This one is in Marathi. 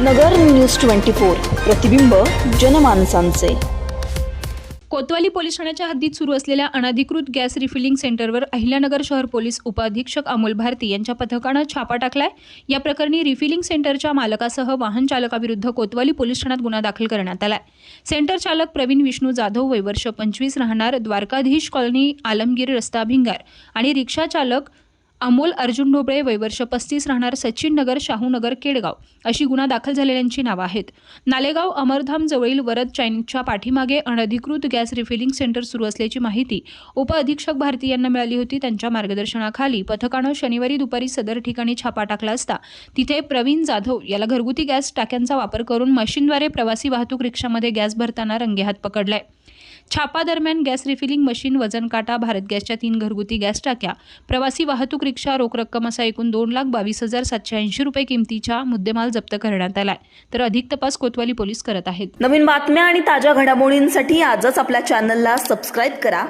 नगर न्यूज ट्वेंटी फोर प्रतिबिंब जनमानसांचे. कोतवाली पोलीस ठाण्याच्या हद्दीत सुरू असलेल्या अनधिकृत गॅस रिफिलिंग सेंटरवर अहिल्यानगर शहर पोलीस उपाधीक्षक अमोल भारती यांच्या पथकानं छापा टाकलाय. या प्रकरणी रिफिलिंग सेंटरच्या मालकासह वाहन चालकाविरुद्ध कोतवाली पोलीस ठाण्यात गुन्हा दाखल करण्यात आलाय. सेंटर चालक प्रवीण विष्णू जाधव वयवर्ष पंचवीस राहणार द्वारकाधीश कॉलनी आलमगीर रस्ता भिंगार आणि रिक्षा चालक अमोल अर्जुन ढोबळे वयवर्ष पस्तीस राहणार सचिन नगर शाहूनगर केडगाव अशी गुन्हा दाखल झालेल्यांची नावं आहेत. नालेगाव अमरधाम जवळील वरद चैनच्या पाठीमागे अनधिकृत गॅस रिफिलिंग सेंटर सुरू असल्याची माहिती उपअधीक्षक भारती यांना मिळाली होती. त्यांच्या मार्गदर्शनाखाली पथकानं शनिवारी दुपारी सदर ठिकाणी छापा टाकला असता तिथे प्रवीण जाधव याला घरगुती गॅस टाक्यांचा वापर करून मशीनद्वारे प्रवासी वाहतूक रिक्षामध्ये गॅस भरताना रंगेहात पकडलाय. छापा दरम्यान गॅस रिफिलिंग मशीन वजन काटा भारत गॅसच्या तीन घरगुती गॅस टाक्या प्रवासी वाहतूक रिक्षा रोख रक्कम असा एकूण दोन लाख बावीस हजार सातशे ऐंशी रुपये किमतीच्या मुद्देमाल जप्त करण्यात आलाय. तर अधिक तपास कोतवाली पोलीस करत आहेत. नवीन बातम्या आणि ताज्या घडामोडींसाठी आजच आपल्या चॅनलला सबस्क्राईब करा.